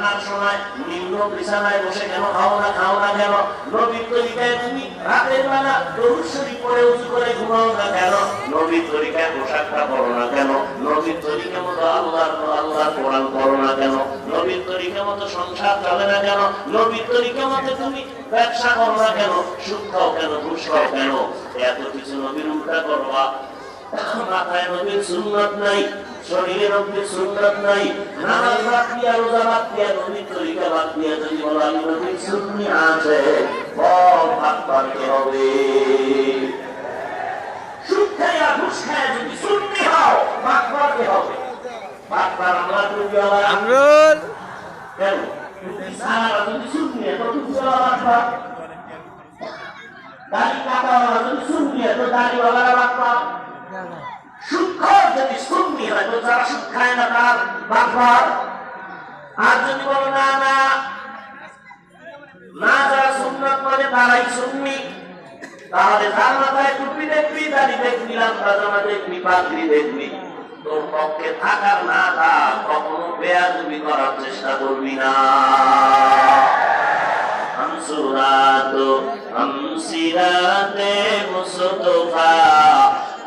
খানার সময়, নিম্ন বিছানায় বসে কেন খাও না খাও না তরিকায় তুমি রাতের বেলা দরুদ পড়ে উঁচু করে ঘুমাও না কেন? নবীর তরিকায় পোশাকটা পরো না কেন? নবীর তরিকা মতো আল্লাহর আল্লাহর কোরআন পড়ো না কেন? নবীর তরিকা মতো সংসার চলে না কেন? নবীর তরিকা মতো তুমি ব্যবসা করো না কেন? সুদ খাও কেন? ঘুষ কেন? এত কিছু নবীর উল্টা করবা। মাথায় নবীর সুন্নত নাই শরীরে নবীর সুন্নত নাই নামাজ বাদ দিয়া রোজা বাদ দিয়া নবীর তরিকা বাদ দিয়া যদি বলো আমি নবীর সুন্নি আছে সব ভাগ হবে। সুদ খাইয়া ঘুষ খাইয়া যদি সুন্নি হও ভাগ পারতে হবে। ভাগ পার আমরা টুপিওয়ালা আমরুল। কেন? টুপি সারা যদি সুন্নি তো টুপিওয়ালা ভাগ পার দাড়ি কাটাওয়ালা যদি সুন্নি তো দাড়িওয়ালা শিক্ষক যদি সুন্নি হয় তো যারা শিক্ষায় না তার বাফার আর যদি বলো, না না না, যারা সুন্নত করে মানে তারাই সুন্নি, তাহলে তার মাথায় টুপি দেখবি, দাড়ি দেখবি, লাম্বা জামা দেখবি, পাগড়ি দেখবি। তোর পক্ষে থাকার না, তা কখনো বেয়াদুবি করার চেষ্টা করবি না। তো আমসিরাতে মুসতফা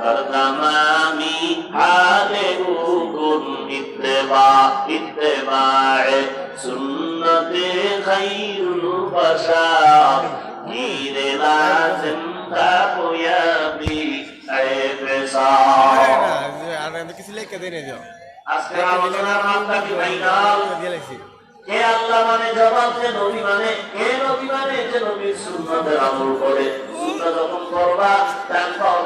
ترنمامي حالهكم اتباع اتباع سنة خير البشر دين لازم تقويا بي আজকের আলোচনার মানটা কি ভাইরাল কে আল্লাহ মানে জবাব যে নবী মানে কে নবী মানে যে নবীর সুন্নতের আমল করে। সুন্নত যখন করবা ডান পাও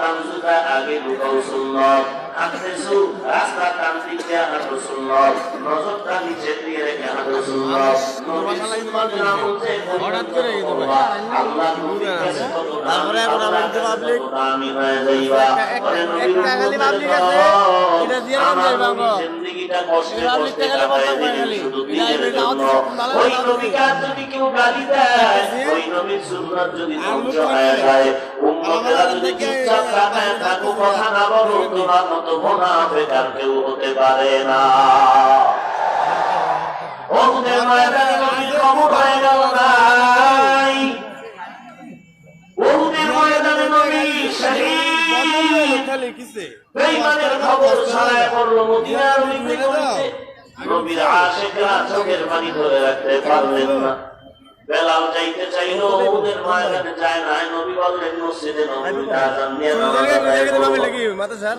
আগে ঢুকাও সুন্নত হাঁটতেছু রাস্তার ডান দিকে হাঁটো সুন্নত নজরটা নিচে দিয়ে রেখে হাঁটো সুন্নত নবীর সুন্নতের আমল যে হঠাৎ করে এই তো ভাই। আল্লাহ নবীর কাছে কত তারপরে এখন আমাদের তো public। দামি হয়ে যাইবা একটা- ওরে নবীর একটা খালি উম্মতের আছে, এটা দিয়ে আমার যাইবা গো। কষ্টে। শুধু দিনের জন্য। ওই যদি কেউ গালি দেয়, ওই নবীর সুন্নাত যদি ধ্বংস হয়ে যায়, উম্মতেরা যদি চুপচাপ তাকায় থাকো, কথা না বলো, তোমার মতো মুনাফিক আর কেউ হতে পারে না। ময়দানে নবীর খবর হয়ে গেল নাই। ময়দানে নবী শহীদ। কিসে বেঈমানের খবর ছড়ায় পড়ল মদিনার মধ্যে। নবীর আশেকরা চোখের পানি ধরে রাখতে পারলেন না। বেলাল যাইতে চাইলো ওদের ময়দানে যায় না নবী বললেন মসজিদে নবীতে আজান দিয়ে নামাজ আদায় করো।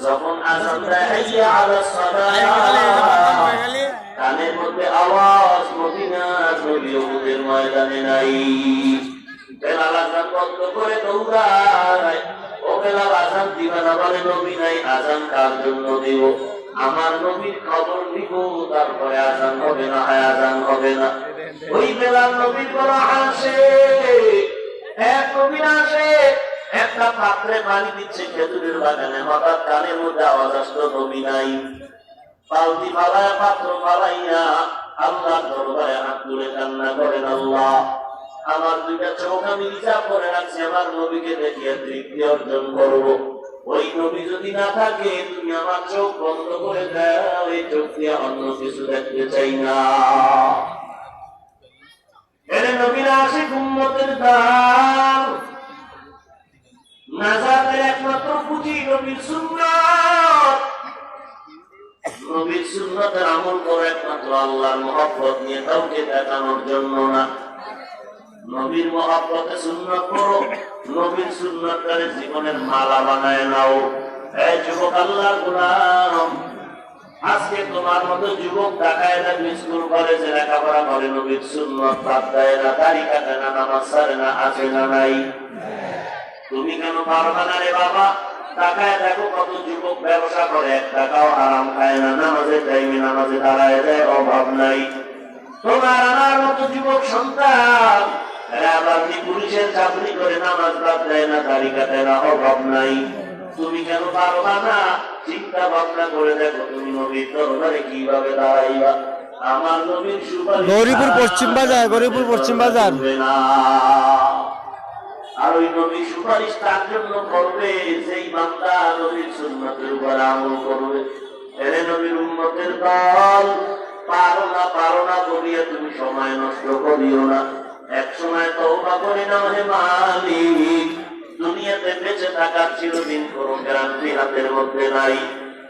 যখন আজান দেয় হাইয়া আলা সালাহ কানের মধ্যে আওয়াজ মদিনার নবী ওদের ময়দানে নাই। বেলাল আজান বন্ধ করে দৌড়ায়। বলে নবী আমার তারপরে আজান হবে না ওই বেলাল নবীর বড় আসে আসে, একটা পাত্রে পানি দিচ্ছে খেজুরের বাগানে, হঠাৎ কানের মধ্যে আওয়াজ আসলো, নবী নাই। আমার দুইটা চোখ আমি রিজার্ভ করে রাখছি, আমার নবীকে দেখিয়ে তৃপ্তি অর্জন করব। ওই নবী যদি না থাকে, তুমি আমার চোখ বন্ধ করে দাও, এই চোখ দিয়ে অন্য কিছু দেখতে চাই না। আসে নাজাতের একমাত্র পুঁজি নবীর সুন্নাত। নবীর সুন্নতের আমল করে একমাত্র আল্লাহর মহব্বত নিয়ে কাউকে দেখানোর জন্য না। নবীর মহব্বতে করো নবীর জীবনের মালা বানায় নাও। এই যুবক আল্লাহর গোলাম, আজকে তোমার মতো যুবক স্কুল, কলেজে লেখাপড়া করে নবীর বাদ দেয় না কাটে না, নামাজ সারে না না নাই? তুমি কেন পারবা না রে বাবা? টাকায় দেখো কত যুবক ব্যবসা করে, এক টাকাও আরাম খায় না নামাজের টাইমে নামাজে দাঁড়ায় দেয় অভাব নাই। তোমার আমার মতো যুবক সন্তান এরা আবার পুলিশের চাকরি করে নামাজ বাদ দেয় না দাড়ি কাটে না অভাব নাই। তুমি কেন পারবা না? চিন্তা ভাবনা করে দেখো তুমি নবীর দরবারে কীভাবে দাঁড়াইবা। আমার নবীর সুপারিশ গৌরীপুর পশ্চিম বাজার, গৌরীপুর পশ্চিম বাজার। আর ওই নবী সুপারিশ তার জন্য করবে সেই বান্দা নবীর সুন্নতের উপর আমল করবে। এরে নবীর উন্নতের দল পারো না পারো না করিয়া তুমি সময় নষ্ট করিও না। এক সময় হে দুনিয়াতে বেঁচে থাকার কোনো হাতের মধ্যে নাই।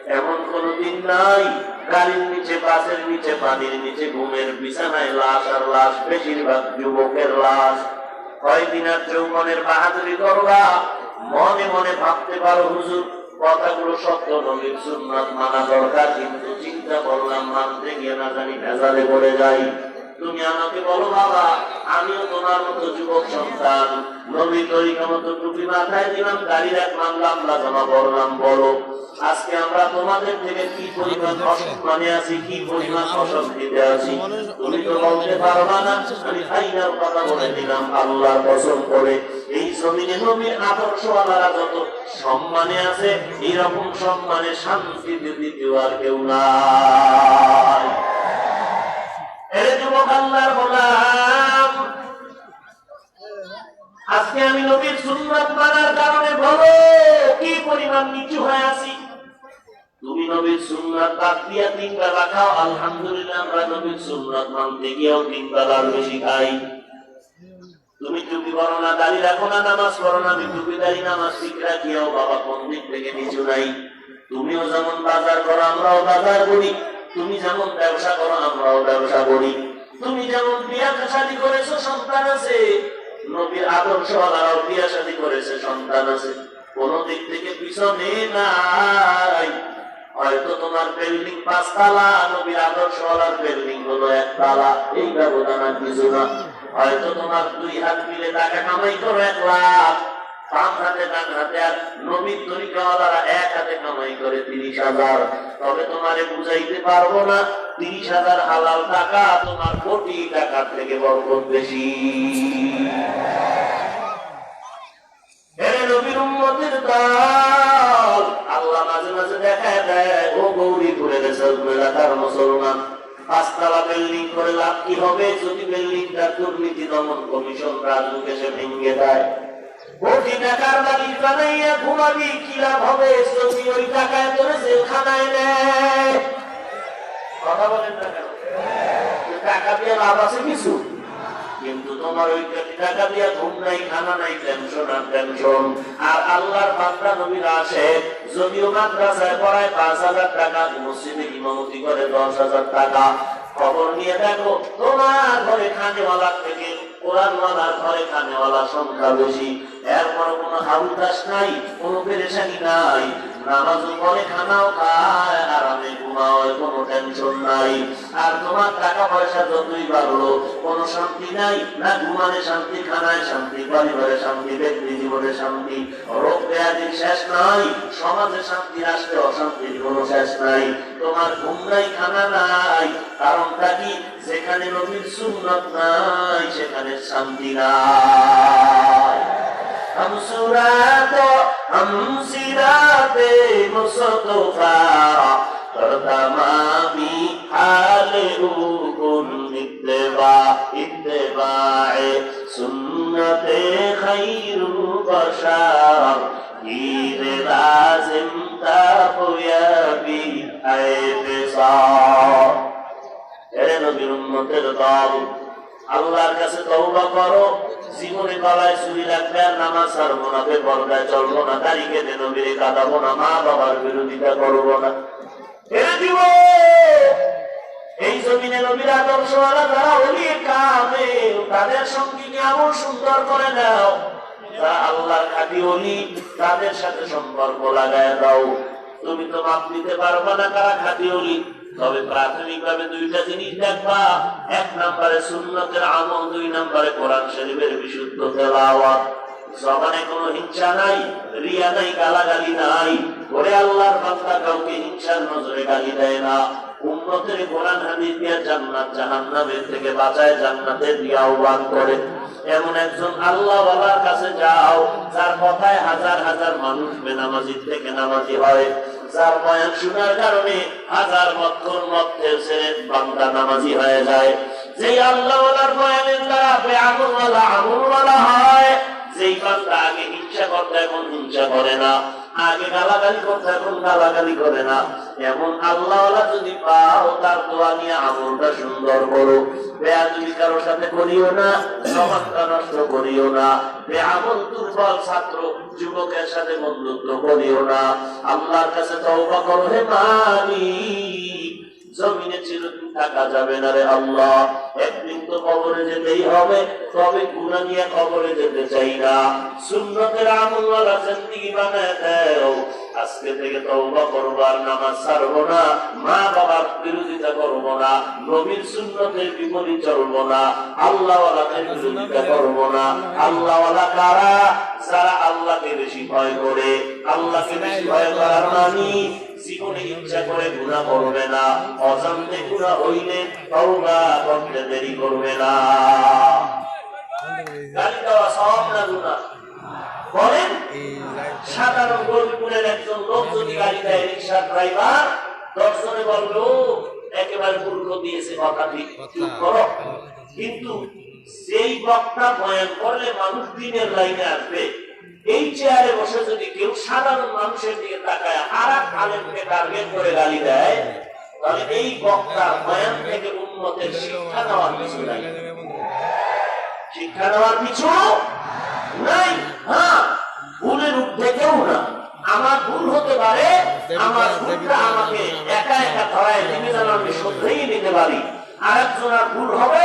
এমন কোনো দিন নাই, গাড়ির নিচে, বাসের নিচে, পানির নিচে, ঘুমের বিছানায় লাশ আর লাশ লাশ। যৌবনের বাহাদুরি করবা? মনে মনে ভাবতে পারো হুজুর, কথাগুলো সত্য নবীর সুন্নাত মানা দরকার, কিন্তু চিন্তা করলাম, মানতে গিয়ে না জানি ভেজালে পড়ে যাই। তুমি আমাকে বলো বাবা, আমিও তোমার মতো যুবক সন্তান। নবী তরিকা মতো টুপি মাথায় দিলাম দাড়ি রাখলাম লাম্বা জামা পরলাম বলো। আজকে আমরা তোমাদের থেকে কি পরিমাণ অসম্মানে আছি, কি পরিমাণ অশান্তিতে আছি? তুমি তো বলতে পারবা না, আমি ফাইনাল কথা বলে দিলাম আল্লাহর কসম করে। এই জমিনে নবীর আদর্শওয়ালারা যত সম্মানে আছে এইরকম সম্মানে শান্তিতে দ্বিতীয় আর কেউ নাই। আজকে আমি নবীর সুন্নাত মানার কারণে বলো, কি পরিমাণ নিচু হয়ে আছি? তুমি নবীর আলহামদুলিল্লাহ আমরা নবীর সুন্নাত মানতে গিয়েও তিন বেলার বেশি খাই। তুমি টুপি করো না, দাড়ি রাখো না, নামাজ পড়ো না, আমি টুপি, দাড়ি, নামাজ ঠিক রাখিও বাবা কোন দিক থেকে নিচু নাই। তুমিও যেমন বাজার করো, আমরাও বাজার করি। তুমি যেমন ব্যবসা করো, আমরাও ব্যবসা করি। তুমি যেমন বিয়া শাদী করেছ, সন্তান আছে। নবীর আদর্শ আলারাও বিয়া শাদী করেছে, সন্তান আছে। কোন দিক থেকে পিছনে নাই। হয়তো তোমার বিল্ডিং পাঁচতলা, নবীর আদর্শ আলার বিল্ডিং হলো একতলা। এই ব্যবধান আর কিছু না। হয়তো তোমার দুই হাত মিলে টাকা কামাই করো, এক লাখ। আল্লাহ মাঝে মাঝে দেখা দেয়, ও গৌরী করে দেশে এলাকার মুসলমান। পাঁচতলা বিল্ডিং করে লাভ কি হবে? যদি বিল্ডিংটা দুর্নীতি দমন কমিশন রাজুক এসে ভেঙে দেয় আর আল্লাহর বান্দা নবীরা আসে, যদিও মাদ্রাসায় পড়ায় পাঁচ হাজার টাকা, মসজিদে ইমামতি করে দশ হাজার টাকা। খবর নিয়ে দেখো, তোমার ঘরে খানেওয়ালার থেকে কোরআনওয়ালার ঘরে খানেওয়ালা সংখ্যা বেশি। এরপর কোনো হাউদাস নাই পেরেশানি নাই। নামাজও পরে খানাও খায়, আরামে টেনশন নাই। আর তোমার টাকা পয়সা যতই বাড়লো শান্তি নাই। না ঘুমানে শান্তি, খানায় শান্তি, পরিবারে শান্তি, ব্যক্তি জীবনে শান্তি। রোগ ব্যাধির শেষ নাই, সমাজে শান্তি রাষ্ট্রে অশান্তির কোনো শেষ নাই। তোমার ঘুম নাই, খানা নাই। কারণটা কি? যেখানে নবীর সুন্নত নাই, সেখানে শান্তি নাই। हम सुरात हम सिराते मुस्तफा करतमामी हाल उकुन ছাড়বো না বেপরদায় চলবো না দাড়ি কেটে নবীরে কাঁদাবো না, মা বাবার বিরোধিতা করব না। সম্পর্ক তুমি তো মাপ দিতে পারবে না কারা খাটি অলি তবে প্রাথমিক ভাবে দুইটা জিনিস দেখবা। এক নম্বরে সুন্নতের আমল, দুই নম্বরে কোরআন শরীফের বিশুদ্ধ তেলাওয়াত। জবানে কোনো হিংসা নাই রিয়া নাই গালাগালি নাই। ওরে আল্লাহর বান্দা কাউকে হিংসার নজরে গালি দেয় না। উন্নতের কোরআন হাদিস দিয়া জান্নাত জাহান্নামের থেকে বাঁচায় জান্নাতের দিয়ে আহ্বান করে। এমন একজন আল্লাহ বাবার কাছে যাও, যার কথায় হাজার হাজার মানুষ বেনামাজি থেকে নামাজি হয়। যার বয়ান শোনার কারণে হাজার মধ্যে বান্দা নামাজি হয়ে যায়। যে আল্লাহ বয়ানের দ্বারা আমলওয়ালা আমলওয়ালা করতে এখন হিংসা করে না। আগে গালাগালি করতে এখন গালাগালি করে না। এমন আল্লাহ যদি পাও, তার দোয়া নিয়ে আমলটা সুন্দর করো। কারোর সাথে করিও না নষ্ট করিও না। বেআমল, দুর্বল ছাত্র যুবকের সাথে বন্ধুত্ব করিও না। আল্লাহর কাছে তওবা করো জমিনে চিরদিন থাকা যাবে না রে আল্লাহ। একদিন তো কবরে যেতেই হবে, তবে গুণা নিয়ে কবরে যেতে চাই না। সুন্নতের আমলওয়ালা জিন্দিগি বানায় আজকে থেকে তওবা করব আর নামাজ ছাড়বো না মা বাবার বিরোধিতা করব না, নবীর সুন্নতের বিপরীত চলবো না, আল্লাহওয়ালাদের বিরোধিতা করব না। আল্লাহওয়ালা কারা? যারা আল্লাহকে বেশি ভয় করে। আল্লাহকে বেশি ভয় করার মানি জীবনে ইচ্ছা করে গুণা করবে না, অজান্তে গুণা হইলে তওবা করতে দেরি করবে না। গালি দেওয়া সব না গুণা বলেন, সাধারণ গরিবপুরের একজন লোক যদি গাড়ি দেয় রিক্সার ড্রাইভার, দর্শনে বলবে একেবারে মূর্খ দিয়েছে কথা ঠিক চুপ করো। কিন্তু সেই বক্তা বয়ান করলে মানুষ দিনের লাইনে আসবে। এই চেয়ারে বসে যদি কেউ সাধারণ মানুষের দিকে তাকায় এক আলেমকে টার্গেট করে গালি দেয়, তাহলে এই বক্তার বয়ান থেকে উন্নতের শিক্ষা নেওয়ার কিছু নাই। শিক্ষা নেওয়ার কিছু নাই? হ্যাঁ ভুলের ঊর্ধ্বে কেউ না। আমার ভুল হতে পারে, আমার ভুলটা আমাকে একা একা ধরায় দিবে আমি শুধরেই নিতে পারি। আর একজনের ভুল হবে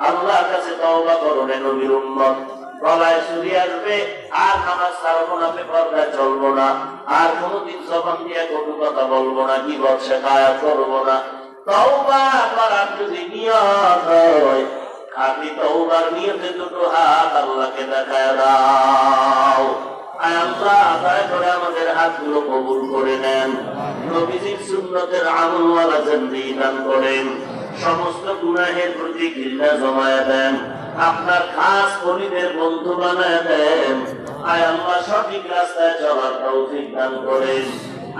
আল্লাহর কাছে তওবা করো রে নবীর উম্মত। গলায় চুরি আসবে, আর নামাজ ছাড়বো না বেপরদায় চলবো না। আর কোনোদিন জবান দিয়ে কটু কথা বলব না কি বলছে কায়া করব না। তওবা করার যদি নিয়ত হয় আপনি তওবার নিয়তে দুটো হাত আল্লাহকে দেখায় দাও। আয় আল্লাহ দয়া করে আমাদের হাতগুলো কবুল করে নেন। দান করেন। সমস্ত গুনাহের প্রতি ঘৃণা জমায় দেন। আপনার খাস পরিদের বন্ধু বানায় দেন। আয় আল্লাহ সঠিক রাস্তায় চলার তৌফিক দান করেন।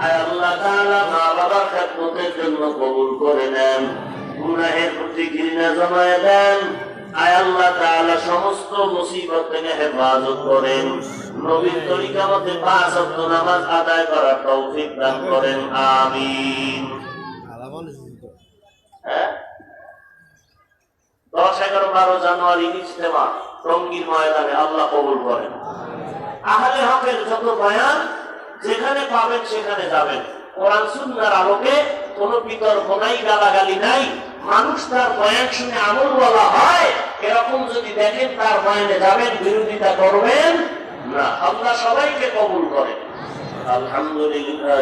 আয় আল্লাহ তাআলা মা বাবার খেদমতের জন্য কবুল করে নেন। গুনাহের প্রতি ঘৃণা জমায় দেন। আয় আল্লাহ তাআলা সমস্ত মুসিবত থেকে হেফাজত করেন। নবীর তরিকা মতে পাঁচ ওয়াক্ত নামাজ আদায় করার তৌফিক দান করেন। আমিন। হ্যাঁ? বারো জানুয়ারি ইজতেমা টঙ্গীর ময়দানে আল্লাহ কবুল করেন। আহলে হকের যত বয়ান, যেখানে পাবেন সেখানে যাবেন। কোরআন সুন্নাহর আলোকে বিতর্ক নাই, গালাগালি নাই, মানুষ তার বয়ান শুনে আমল বলা হয়, এরকম যদি দেখেন তার বয়ানে যাবেন, বিরোধিতা করবেন না। সবাইকে কবুল করেন আলহামদুলিল্লাহ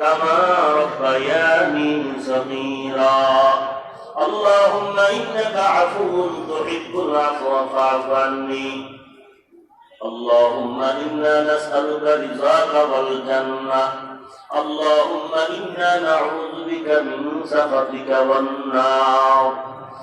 كما ربياني صغيرا اللهم إنك عفو تحب العفو فاعف عني اللهم إنا نسألك رضاك والجنة اللهم إنا نعوذ بك من سخطك والنار